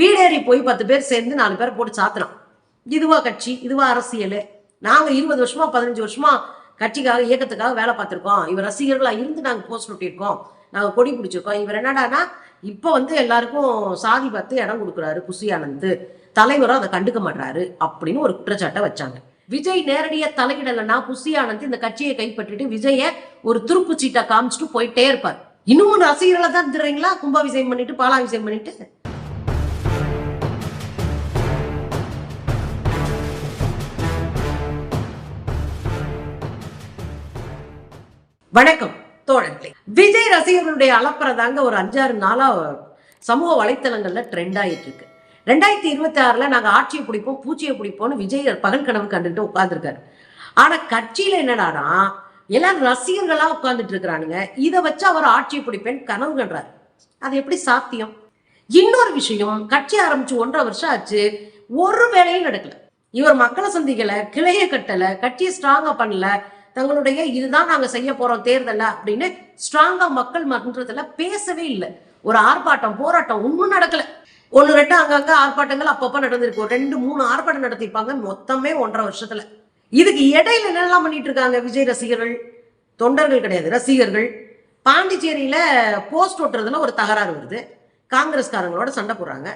வீடேறி போய் பத்து பேர் சேர்ந்து நாலு பேரை போட்டு சாத்தினோம் இதுவா கட்சி இதுவா அரசியல். நாங்கள் இருபது வருஷமா பதினஞ்சு வருஷமா கட்சிக்காக இயக்கத்துக்காக வேலை பார்த்துருக்கோம். இவர் ரசிகர்களாக இருந்து நாங்கள் போஸ்ட் ஒட்டியிருக்கோம். நாங்கள் கொடி பிடிச்சிருக்கோம். இவர் என்னடானா இப்போ வந்து எல்லாருக்கும் சாதி பார்த்து இடம் கொடுக்குறாரு புசி தலைவரும் அதை கண்டுக்க மாட்டாரு அப்படின்னு ஒரு குற்றச்சாட்டை வச்சாங்க. விஜய் நேரடியாக தலையிடலைன்னா புசி இந்த கட்சியை கைப்பற்றிட்டு விஜய ஒரு துருப்பு சீட்டை காமிச்சிட்டு போயிட்டே இருப்பார். இன்னமும் ரசிகர்களை தான் திருறீங்களா கும்பாபிஷேகம் பண்ணிட்டு பாலாபிஷேகம் பண்ணிட்டு? வணக்கம் தோழர்களே. விஜய் ரசிகர்களுடைய அலப்புறதாங்க ஒரு அஞ்சாறு நாளா சமூக வலைத்தளங்கள்ல ட்ரெண்ட் ஆயிட்டு இருக்கு ரெண்டாயிரத்தி இருபத்தி ஆறுல நாங்க ஆட்சியை பிடிப்போம் பூச்சியை பிடிப்போம்னு விஜய் பகல் கனவு கண்டுட்டு உட்கார்ந்துருக்காரு. ஆனா கட்சியில என்னடானா எல்லாரும் ரசிகர்களா உட்கார்ந்துட்டு இருக்கிறானுங்க. இதை வச்சு அவர் ஆட்சியை பிடிப்பேன் கனவு கண்டாரு அது எப்படி சாத்தியம்? இன்னொரு விஷயம் கட்சி ஆரம்பிச்சு ஒன்றரை வருஷம் ஆச்சு ஒரு வேலையும் நடக்கல. இவர் மக்களை சந்திக்கல கிளைய கட்டல கட்சியை ஸ்ட்ராங்கா பண்ணல தங்களுடைய இதுதான் நாங்க செய்ய போறோம் தேர்தல அப்படின்னு ஸ்ட்ராங்கா மக்கள் மன்றத்துல பேசவே இல்லை. ஒரு ஆர்ப்பாட்டம் போராட்டம் ஒன்றும் நடக்கல. ஒன்று ரெண்டு அங்கங்க ஆர்ப்பாட்டங்கள் அப்பப்ப நடந்திருக்கு. ஒரு ரெண்டு மூணு ஆர்ப்பாட்டம் நடத்திருப்பாங்க மொத்தமே ஒன்றரை வருஷத்துல. இதுக்கு இடையில என்னெல்லாம் பண்ணிட்டு இருக்காங்க விஜய் ரசிகர்கள்? தொண்டர்கள் கிடையாது ரசிகர்கள். பாண்டிச்சேரியில போஸ்ட் ஒட்டுறதுல ஒரு தகராறு வருது. காங்கிரஸ்காரங்களோட சண்டை போடுறாங்க.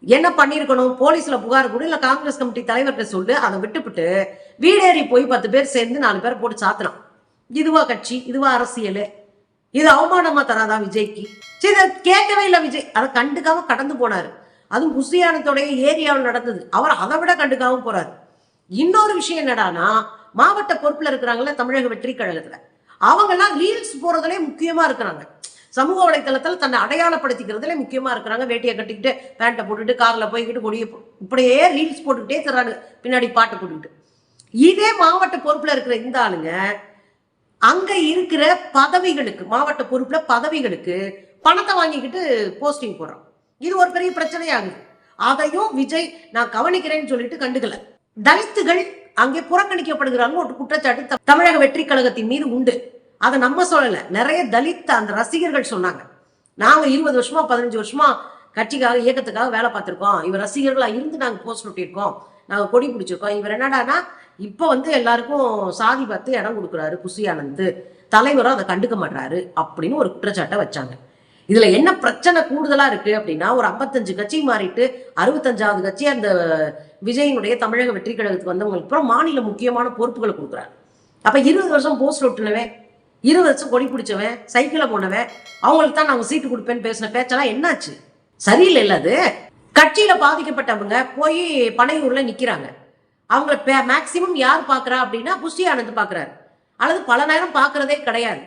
என்ன பண்ணியிருக்கணும் போலீஸ்ல புகார் கொடு இல்ல காங்கிரஸ் கமிட்டி தலைவர்கிட்ட சொல்லு. அதை விட்டுவிட்டு வீடேறி போய் பத்து பேர் சேர்ந்து நாலு பேர் போட்டு சாத்தினோம் இதுவா கட்சி இதுவா அரசியல். இது அவமானமா தராதா விஜய்க்கு? சரி அதை கேட்கவே இல்லை விஜய். அதை கண்டுக்காம கடந்து போனாரு. அதுவும் குசியானத்தோடைய ஏரியாவில் நடந்தது. அவர் அதை விட கண்டுக்காம போறாரு. இன்னொரு விஷயம் என்னடானா மாவட்ட பொறுப்புல இருக்கிறாங்கல்ல தமிழக வெற்றி கழகத்துல அவங்கெல்லாம் ரீல்ஸ் போறதுலேயே முக்கியமா இருக்கிறாங்க. சமூக வலைத்தளத்தில் தன்னை அடையாளப்படுத்திக்கிறதுல முக்கியமா இருக்கிறாங்க. வேட்டியை கட்டிக்கிட்டு பேண்ட்டை போட்டுட்டு கார்ல போய்கிட்டு கொடியை இப்படியே ரீல்ஸ் போட்டுக்கிட்டே தர்றாங்க. பின்னாடி பாட்டு போட்டுக்கிட்டு இதே மாவட்ட பொறுப்புல இருக்கிற இந்த ஆளுங்க அங்க இருக்கிற பதவிகளுக்கு மாவட்ட பொறுப்புல பதவிகளுக்கு பணத்தை வாங்கிக்கிட்டு போஸ்டிங் போடுறோம் இது ஒரு பெரிய பிரச்சனையாகுது அதையும் விஜய் நான் கவனிக்கிறேன்னு சொல்லிட்டு கண்டுக்கல. தலித்துகள் அங்கே புறக்கணிக்கப்படுகிறாங்க. ஒரு குற்றச்சாட்டு. த- தமிழக வெற்றி கழகத்தின் மீது உண்டு. அதை நம்ம சொல்லலை. நிறைய தலித் அந்த ரசிகர்கள் சொன்னாங்க. நாங்க இருபது வருஷமா பதினஞ்சு வருஷமா கட்சிக்காக இயக்கத்துக்காக வேலை பார்த்திருக்கோம். இவர் ரசிகர்களா இருந்து நாங்க போஸ்ட் ஒட்டியிருக்கோம். நாங்கள் கொடி பிடிச்சிருக்கோம். இவர் என்னடானா இப்போ வந்து எல்லாருக்கும் சாதி பார்த்து இடம் கொடுக்குறாரு குசியானந்து. தலைவரும் அதை கண்டுக்க மாட்டாரு அப்படின்னு ஒரு குற்றச்சாட்டை வச்சாங்க. இதுல என்ன பிரச்சனை கூடுதலா இருக்கு அப்படின்னா ஒரு ஐம்பத்தஞ்சு கட்சி மாறிட்டு அறுபத்தஞ்சாவது கட்சி அந்த விஜயினுடைய தமிழக வெற்றி கழகத்துக்கு வந்தவங்களுக்கு அப்புறம் மாநில முக்கியமான பொறுப்புகளை கொடுக்குறாரு. அப்ப இருபது வருஷம் போஸ்ட் ஒட்டுனவன் இருபது வருஷம் கொடி பிடிச்சவன் சைக்கிளை போனவன் அவங்களுக்கு தான் நாங்கள் சீட்டு கொடுப்பேன்னு பேசின பேச்செல்லாம் என்னாச்சு? சரியில்லை இல்லை அது. கட்சியில் பாதிக்கப்பட்டவங்க போய் பனையூரில் நிற்கிறாங்க அவங்கள மேக்சிமம் யார் பார்க்குறா அப்படின்னா புஷ்டி ஆனந்த் பார்க்குறாரு அல்லது பல நேரம் பார்க்குறதே கிடையாது.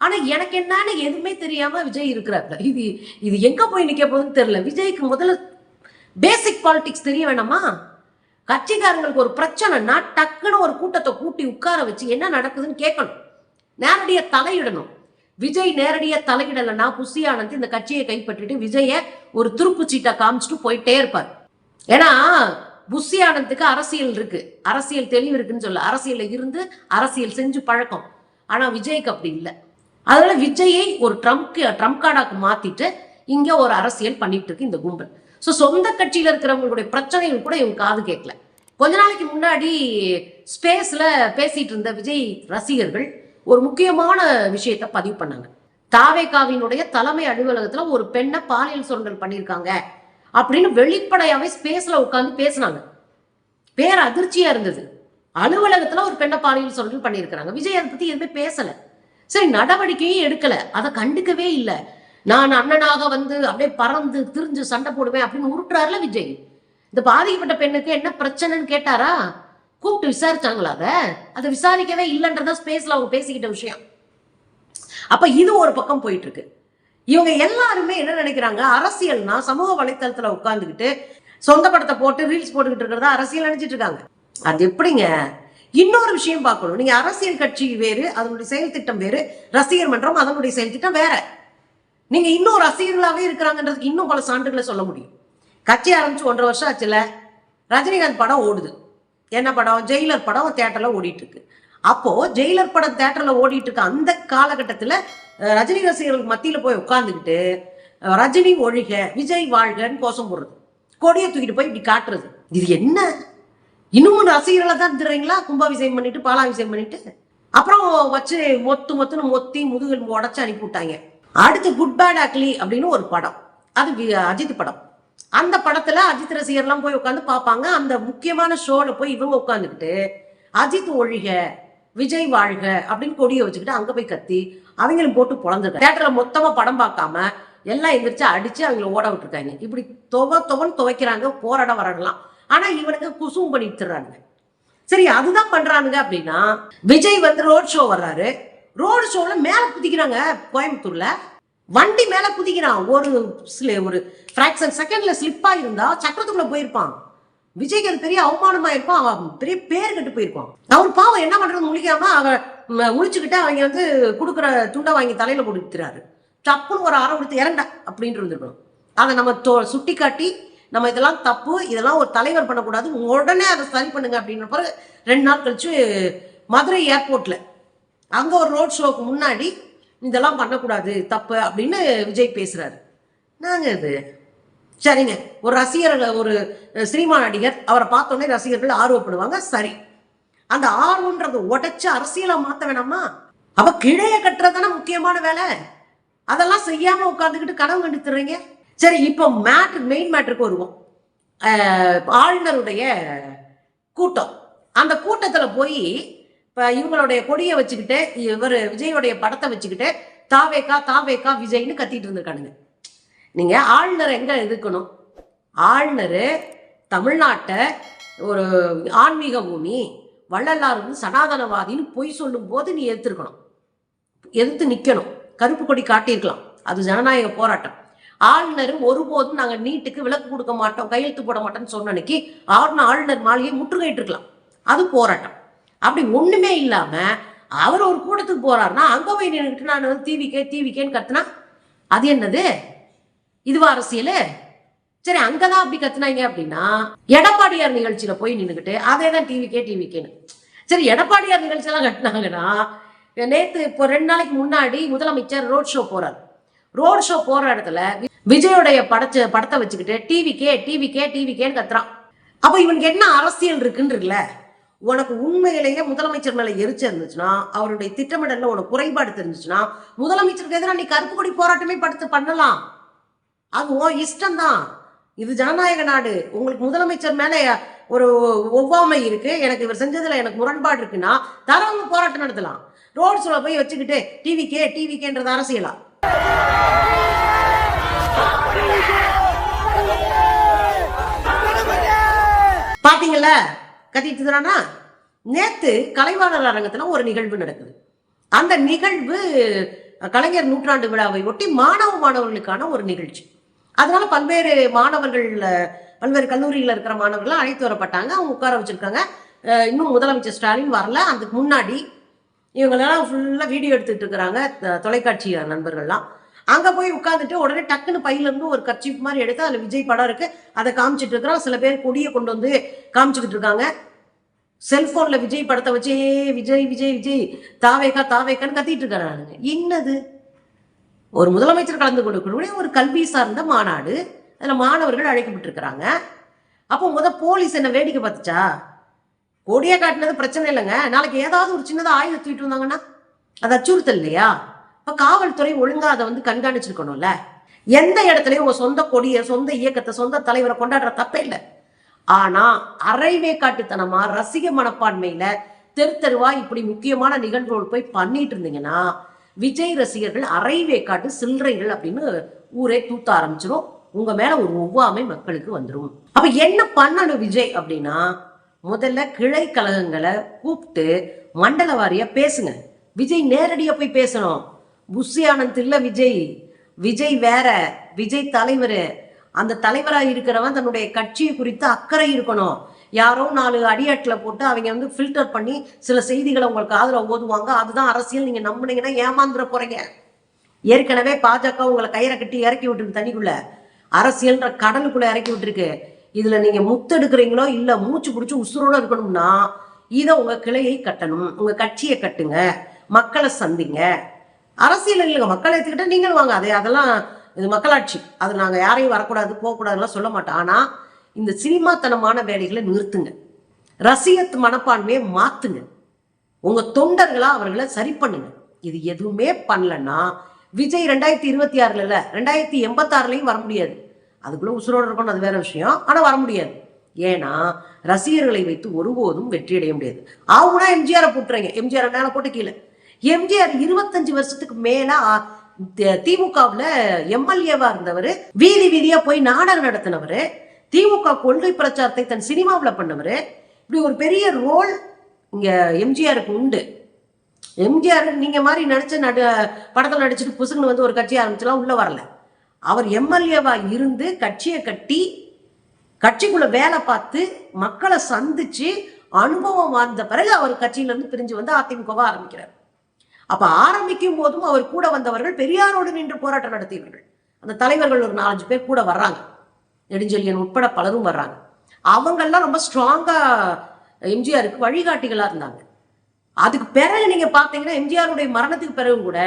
ஆனால் எனக்கு என்னன்னு எதுவுமே தெரியாமல் விஜய் இருக்கிறாப்ல இது இது எங்கே போய் நிற்க போகுதுன்னு தெரியல. விஜய்க்கு முதல்ல பேசிக் பாலிடிக்ஸ் தெரிய வேணாமா? கட்சிக்காரங்களுக்கு ஒரு பிரச்சனைனா டக்குன்னு ஒரு கூட்டத்தை கூட்டி உட்கார வச்சு என்ன நடக்குதுன்னு கேட்கணும். நேரடியா தலையிடணும். விஜய் நேரடியா தலையிடலைன்னா புசி ஆனந்த் இந்த கட்சியை கைப்பற்றிட்டு விஜய ஒரு துருப்பு சீட்டா காமிச்சிட்டு போயிட்டே இருப்பார். ஏன்னா புஷி ஆனந்துக்கு அரசியல் இருக்கு. அரசியல் தெளிவு இருக்குன்னு சொல்ல அரசியல்ல இருந்து அரசியல் செஞ்சு பழக்கம். ஆனா விஜய்க்கு அப்படி இல்லை. அதனால விஜயை ஒரு ட்ரம்ப் ட்ரம்ப் கார்டாக்கு மாத்திட்டு இங்க ஒரு அரசியல் பண்ணிட்டு இருக்கு இந்த கும்பல். ஸோ சொந்த கட்சியில இருக்கிறவங்களுடைய பிரச்சனைகள் கூட இவங்க காது கேட்கல கொஞ்ச நாளைக்கு முன்னாடி ஸ்பேஸ்ல பேசிட்டு இருந்த விஜய் ரசிகர்கள் ஒரு முக்கியமான விஷயத்த பதிவு பண்ணாங்க. தாவேகாவினுடைய தலைமை அலுவலகத்துல ஒரு பெண்ணை பாலியல் சுரண்டல் பண்ணியிருக்காங்க அப்படின்னு வெளிப்படையாவே ஸ்பேஸ்ல உட்காந்து பேசினாங்க. பேர் அதிர்ச்சியா இருந்தது. அலுவலகத்துல ஒரு பெண்ணை பாலியல் சுரண்டல் பண்ணியிருக்கிறாங்க. விஜய் அதை பத்தி எதுவுமே பேசல. சரி நடவடிக்கையும் எடுக்கல. அதை கண்டுக்கவே இல்லை. நான் அண்ணனாக வந்து அப்படியே பறந்து திரிஞ்சு சண்டை போடுவேன் அப்படின்னு உருட்டுறாருல விஜய். இந்த பாதிக்கப்பட்ட பெண்ணுக்கு என்ன பிரச்சனைன்னு கேட்டாரா? கூப்பிட்டு விசாரிச்சாங்களா அதை அதை விசாரிக்கவே இல்லைன்றதா ஸ்பேஸ்ல அவங்க பேசிக்கிட்ட விஷயம். அப்ப இது ஒரு பக்கம் போயிட்டு இருக்கு இவங்க எல்லாருமே என்ன நினைக்கிறாங்க? அரசியல்னா சமூக வலைத்தளத்துல உட்காந்துக்கிட்டு சொந்த படத்தை போட்டு ரீல்ஸ் போட்டுக்கிட்டு இருக்கிறதா அரசியல் நினைச்சிட்டு இருக்காங்க. அது எப்படிங்க? இன்னொரு விஷயம் பார்க்கணும். நீங்க அரசியல் கட்சி வேறு அதனுடைய செயல் திட்டம் வேறு ரசிகர் மன்றம் அதனுடைய செயல் திட்டம் வேற. நீங்க இன்னும் ரசிகர்களாவே இருக்கிறாங்கன்றதுக்கு இன்னும் பல சான்றுகளை சொல்ல முடியும். கட்சி ஆரம்பிச்சு ஒன்றரை வருஷம் ஆச்சுல. ரஜினிகாந்த் படம் ஓடுது. என்ன படம்? ஜெயிலர் படம் தேட்டரில் ஓடிட்டு இருக்கு அப்போ ஜெயிலர் படம் தேட்டரில் ஓடிட்டு இருக்க அந்த காலகட்டத்தில் ரஜினி ரசிகர்களுக்கு மத்தியில் போய் உட்காந்துக்கிட்டு ரஜினி ஒழிக விஜய் வாழ்கன்னு கோஷம் போடுறது. கொடியை தூக்கிட்டு போய் இப்படி காட்டுறது. இது என்ன? இன்னமும் ரசிகர்களை தான் தர்றீங்களா கும்பாபிஷேகம் பண்ணிட்டு பாலாபிஷேகம் பண்ணிட்டு? அப்புறம் வச்சு மொத்து மொத்துன்னு மொத்தி முதுகில் உடச்சு அனுப்பி விட்டாங்க அடுத்து குட் பேட் அக்லி அப்படின்னு ஒரு படம். அது வி- அஜித் படம். அந்த படத்துல அஜித் ரசிகர்லாம் போய் உட்காந்து பார்ப்பாங்க. அந்த முக்கியமான ஷோல போய் இவங்க உட்காந்துக்கிட்டு அஜித் ஒழிக விஜய் வாழ்க அப்படின்னு கொடியை வச்சுக்கிட்டு அங்க போய் கத்தி அவங்களும் போட்டு பொழந்துருக்காங்க தேட்டர்ல மொத்தமா படம் பார்க்காம எல்லாம் எந்திரிச்சு அடிச்சு அவங்கள ஓட விட்டுருக்காங்க. இப்படி துவ துவன்னு துவைக்கிறாங்க போராட வரலாம் ஆனா இவனுக்கு குசும் பண்ணிட்டுறாங்க சரி அதுதான் பண்றானுங்க அப்படின்னா விஜய் வந்து ரோட் ஷோ வர்றாரு. ரோடு ஷோல மேல குதிக்கிறாங்க கோயம்புத்தூர்ல. வண்டி மேல குதிக்கிறான். ஒரு ஒரு ஃபிராக்சன் செகண்ட்ல ஸ்லிப் ஆயிருந்தா சக்கரத்துக்குள்ள போயிருப்பான். விஜய்க்கு அது பெரிய அவமானமா இருப்பான். அவன் பெரிய பேர் கெட்டு போயிருப்பான். அவர் பாவம் என்ன பண்றது முழிக்காம அவன் முழிச்சுக்கிட்டு அவங்க வந்து கொடுக்குற துண்டை வாங்கி தலையில கொடுத்துறாரு டப்புன்னு ஒரு அரை கொடுத்து இறண்ட அப்படின்ட்டு இருந்திருக்கணும். அதை நம்ம தொ- சுட்டி காட்டி நம்ம இதெல்லாம் தப்பு இதெல்லாம் ஒரு தலைவர் பண்ணக்கூடாது. உடனே அதை சரி பண்ணுங்க அப்படின்ற பிறகு ரெண்டு நாள் கழிச்சு மதுரை ஏர்போர்ட்ல அங்க ஒரு ரோட் ஷோக்கு முன்னாடி இதெல்லாம் பண்ணக்கூடாது தப்பு அப்படின்னு விஜய் பேசுறாரு. நாங்க இது? சரிங்க. ஒரு ரசிகர் ஒரு சினிமா நடிகர் அவரை பார்த்தோன்னே ரசிகர்கள் ஆர்வப்படுவாங்க சரி. அந்த ஆர்வன்றதை உடைச்சு அரசியலா மாத்த வேணாமா? அப்ப கிழைய கட்டுறதுதானே முக்கியமான வேலை. அதெல்லாம் செய்யாம உட்காந்துக்கிட்டு கனவு கண்டுத்துறீங்க? சரி இப்போ மேட்ரு மெயின் மேட்ருக்கு வருவோம். ஆளுநருடைய கூட்டம். அந்த கூட்டத்தில் போய் இப்போ இவங்களுடைய கொடியை வச்சுக்கிட்டு இவர் விஜயோடைய படத்தை வச்சுக்கிட்டு தாவேக்கா தாவேக்கா விஜய்னு கத்திட்டு இருந்திருக்கானுங்க. நீங்க ஆளுநர் எங்க இருக்கணும் ஆளுநர் தமிழ்நாட்டை ஒரு ஆன்மீக பூமி வள்ளலார் வந்து சனாதனவாதின்னு பொய் சொல்லும் போது நீ எடுத்துருக்கணும் எதிர்த்து நிற்கணும் கருப்பு கொடி காட்டியிருக்கலாம். அது ஜனநாயக போராட்டம். ஆளுநர் ஒருபோதும் நாங்கள் நீட்டுக்கு விலக்கு கொடுக்க மாட்டோம் கையெழுத்து போட மாட்டோம்னு சொன்ன அன்னைக்கு ஆளுநர் ஆளுநர் மாளிகையை முற்றுகையிட்டு இருக்கலாம் அது போராட்டம். அப்படி ஒண்ணுமே இல்லாம அவர் ஒரு கூட்டத்துக்கு போறாருன்னா அங்க போய் நின்றுட்டு நான் வந்து டிவிக்கே டிவிக்கேன்னு கத்துனா அது என்னது? இதுவா அரசியல்? சரி அங்கதான் அப்படி கத்துனாங்க அப்படின்னா எடப்பாடியார் நிகழ்ச்சியில போய் நின்றுக்கிட்டு அதே தான் டிவிக்கே டிவிக்கேன்னு சரி எடப்பாடியார் நிகழ்ச்சியெல்லாம் கட்டினாங்கன்னா நேத்து இப்போ ரெண்டு நாளைக்கு முன்னாடி முதலமைச்சர் ரோட் ஷோ போகிறார் ரோட் ஷோ போற இடத்துல வி- விஜயோடைய படச்ச படத்தை வச்சுக்கிட்டு டிவிக்கே டிவிக்கே டிவிக்கேன்னு கத்துறான். அப்ப இவனுக்கு என்ன அரசியல் இருக்குன்னு இருக்குல்ல உனக்கு உண்மையிலேயே முதலமைச்சர் மேல எரிச்சல் இருந்துச்சுன்னா அவருடைய திட்டமிடல்ல உனக்கு குறைபாடு தெரிஞ்சுச்சுன்னா முதலமைச்சருக்கு எதிராக நீ கருப்பு கொடி போராட்டமே படுத்து பண்ணலாம். அது உன் இஷ்டம்தான். இது ஜனநாயக நாடு. உங்களுக்கு முதலமைச்சர் மேல ஒரு ஒவ்வாமை இருக்கு. எனக்கு இவர் செஞ்சதுல எனக்கு முரண்பாடு இருக்குன்னா தரவங்க போராட்டம் நடத்தலாம். ரோட் போய் வச்சுக்கிட்டு டிவிக்கே டிவிக்கேன்றது அரசியலா? பாத்தீங்களா கத்திட்டு இருக்கிறானா? நேத்து கலைவாணர் அரங்கத்துல ஒரு நிகழ்வு நடக்குது. அந்த நிகழ்வு கலைஞர் நூற்றாண்டு விழாவை ஒட்டி மாணவ மாணவர்களுக்கான ஒரு நிகழ்ச்சி. அதனால பல்வேறு மாணவர்கள் பல்வேறு கல்லூரியில் இருக்கிற மாணவர்கள் அழைத்து வரப்பட்டாங்க. அவங்க உட்கார வச்சிருக்காங்க. இன்னும் முதலமைச்சர் ஸ்டாலின் வரல. அதுக்கு முன்னாடி இவங்களெல்லாம் ஃபுல்லாக வீடியோ எடுத்துட்டு இருக்கிறாங்க தொலைக்காட்சி நண்பர்கள்லாம். அங்கே போய் உட்காந்துட்டு உடனே டக்குன்னு பையிலேருந்து ஒரு கர்ச்சீஃப் மாதிரி எடுத்து அதில் விஜய் படம் இருக்குது அதை காமிச்சிட்டு இருக்கிறோம் சில பேர் கொடியை கொண்டு வந்து காமிச்சுக்கிட்டு இருக்காங்க. செல்போன்ல விஜய் படத்தை வச்சே விஜய் விஜய் விஜய் தாவேக்கா தாவேக்கான்னு கத்திட்டு இருக்காங்க என்னது? ஒரு முதலமைச்சர் கலந்து கொடுக்கக்கூடிய ஒரு கல்வி சார்ந்த மாநாடு. அதில் மாணவர்கள் அழைக்கப்பட்டிருக்கிறாங்க. அப்போ முத போலீஸ் என்ன வேடிக்கை பார்த்துச்சா? கொடியை காட்டினது பிரச்சனை இல்லைங்க. நாளைக்கு ஏதாவது ஒரு சின்னதாக ஆயுதம் தூக்கிட்டு வந்தாங்கன்னா அது அச்சுறுத்தல் இல்லையா? இப்போ காவல்துறை ஒழுங்காக அதை வந்து கண்காணிச்சிருக்கணும்ல. எந்த இடத்துலையும் உங்கள் சொந்த கொடியை சொந்த இயக்கத்தை சொந்த தலைவரை கொண்டாடுற தப்பே இல்லை. ஆனா அரைவே காட்டுத்தனமா ரசிக மனப்பான்மையில தெரு தெருவா இப்படி முக்கியமான நிகழ்வுகள் போய் பண்ணிட்டு இருந்தீங்கன்னா விஜய் ரசிகர்கள் அரைவே காட்டு சில்லறைகள் அப்படின்னு ஊரே தூத்த ஆரம்பிச்சிடும் உங்க மேல ஒரு ஒவ்வாமை மக்களுக்கு வந்துடும் அப்ப என்ன பண்ணணும் விஜய் அப்படின்னா முதல்ல கிளை கழகங்களை கூப்பிட்டு மண்டல வாரியா பேசுங்க. விஜய் நேரடியா போய் பேசணும். புஷி ஆனந்த் இல்ல விஜய். விஜய் வேற. விஜய் தலைவர். அந்த தலைவராக இருக்கிறவன் தன்னுடைய கட்சியை குறித்து அக்கறை இருக்கணும். யாரோ நாலு அடியாட்டில் போட்டு அவங்க வந்து ஃபில்டர் பண்ணி சில செய்திகளை உங்களுக்கு ஆதரவு ஓதுவாங்க. அதுதான் அரசியல். நீங்கள் நம்புனீங்கன்னா ஏமாந்துட போறீங்க. ஏற்கனவே பாஜக உங்களை கயிறை கட்டி இறக்கி விட்டுருக்கு தண்ணிக்குள்ள. அரசியல்ன்ற கடலுக்குள்ளே இறக்கி விட்டுருக்கு. இதில் நீங்கள் முத்தெடுக்கிறீங்களோ இல்லை மூச்சு பிடிச்சி உசுரோடு இருக்கணும்னா இதை உங்கள் கிளையை கட்டணும். உங்கள் கட்சியை கட்டுங்க. மக்களை சந்திங்க. அரசியல் இல்லைங்க. மக்களை எடுத்துக்கிட்டால் நீங்களும் வாங்க. அதே அதெல்லாம் இது மக்களாட்சி. அது நாங்க யாரையும் வரக்கூடாது போகக்கூடாதுலாம் சொல்ல மாட்டோம். ஆனா இந்த சினிமாத்தனமான வேலைகளை நிறுத்துங்க. ரசிகத் மனப்பான்மையை மாத்துங்க. உங்க தொண்டர்களா அவர்களை சரி பண்ணுங்க. இது எதுவுமே பண்ணலன்னா விஜய் ரெண்டாயிரத்தி இருபத்தி ஆறுல இல்ல ரெண்டாயிரத்தி எண்பத்தாறுலையும் வர முடியாது. அதுக்குள்ள உசுரோடு இருக்கணும் அது வேற விஷயம். ஆனா வர முடியாது. ஏன்னா ரசிகர்களை வைத்து ஒருபோதும் வெற்றி அடைய முடியாது. ஆகுனா எம்ஜிஆரை போட்டுறீங்க. எம்ஜிஆர் மேல போட்டு கீழே. எம்ஜிஆர் இருபத்தஞ்சு வருஷத்துக்கு மேல திமுகவுல எம்எல்ஏவா இருந்தவர் வீதி வீதியா போய் நாடகம் நடத்தினவர் திமுக கொள்கை பிரச்சாரத்தை தன் சினிமாவில் பண்ணவர் இப்படி ஒரு பெரிய ரோல் இங்க எம்ஜிஆருக்கு உண்டு. எம்ஜிஆர் நீங்க மாதிரி நடிச்ச நடு படத்தில் நடிச்சுட்டு புசுக்குன்னு வந்து ஒரு கட்சி ஆரம்பிச்சுலாம் உள்ள வரல. அவர் எம்எல்ஏவா இருந்து கட்சியை கட்டி கட்சிக்குள்ள வேலை பார்த்து மக்களை சந்திச்சு அனுபவம் வாழ்ந்த பிறகு அவர் கட்சியிலிருந்து பிரிஞ்சு வந்து அதிமுகவா ஆரம்பிக்கிறார். அப்ப ஆரம்பிக்கும் போதும் அவர் கூட வந்தவர்கள் பெரியாரோடு நின்று போராட்டம் நடத்தியவர்கள். அந்த தலைவர்கள் ஒரு நாலஞ்சு பேர் கூட வர்றாங்க. நெடுஞ்செழியன் உட்பட பலரும் வர்றாங்க. அவங்கெல்லாம் ரொம்ப ஸ்ட்ராங்கா எம்ஜிஆருக்கு வழிகாட்டிகளா இருந்தாங்க. அதுக்கு பிறகு நீங்க பாத்தீங்கன்னா எம்ஜிஆருடைய மரணத்துக்கு பிறகு கூட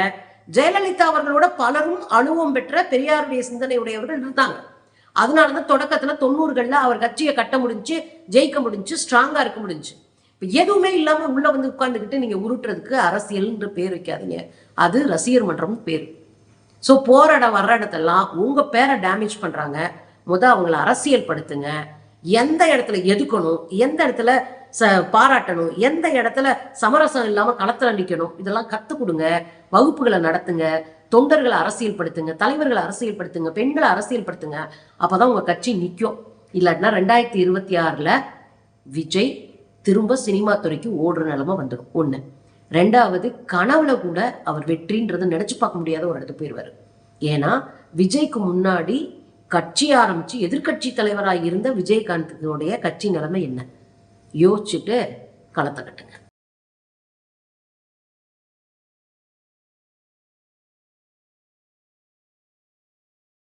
ஜெயலலிதா அவர்களோட பலரும் அனுபவம் பெற்ற பெரியாருடைய சிந்தனை உடையவர்கள் இருந்தாங்க. அதனாலதான் தொடக்கத்துல தொண்ணூறுகள்ல அவர் கட்சியை கட்ட முடிஞ்சு ஜெயிக்க முடிஞ்சு ஸ்ட்ராங்கா இருக்க முடிஞ்சு. எதுவுமே இல்லாம உள்ள வந்து உட்காந்துக்கிட்டு நீங்க உருட்டுறதுக்கு அரசியல்ன்ற பேர் வைக்காதீங்க. அது ரசிகர் மன்றம் பேர். ஸோ போற இடம் வர்ற இடத்தெல்லாம் உங்க பேரை டேமேஜ் பண்றாங்க. முத அவங்கள அரசியல் படுத்துங்க. எந்த இடத்துல எதுக்கணும்? எந்த இடத்துல ச பாராட்டணும்? எந்த இடத்துல சமரசம் இல்லாம களத்துல நிக்கணும்? இதெல்லாம் கத்து கொடுங்க. வகுப்புகளை நடத்துங்க. தொண்டர்களை அரசியல் படுத்துங்க. தலைவர்களை அரசியல் படுத்துங்க. பெண்களை அரசியல் படுத்துங்க. அப்பதான் உங்க கட்சி நிற்கும் இல்லாட்டினா ரெண்டாயிரத்தி இருபத்தி ஆறுல விஜய் திரும்ப சினிமா துறைக்கு ஓடுற நிலமை வந்துடும். ஒன்று ரெண்டாவது கனவுல கூட அவர் வெற்றின்றதை நினைச்சு பார்க்க முடியாத ஒரு இடத்துக்கு போயிடுவார் ஏன்னா விஜய்க்கு முன்னாடி கட்சி ஆரம்பித்து எதிர்க்கட்சி தலைவராக இருந்த விஜயகாந்துடைய கட்சி நிலைமை என்ன? யோசிச்சுட்டு களத்தை கட்டுங்க.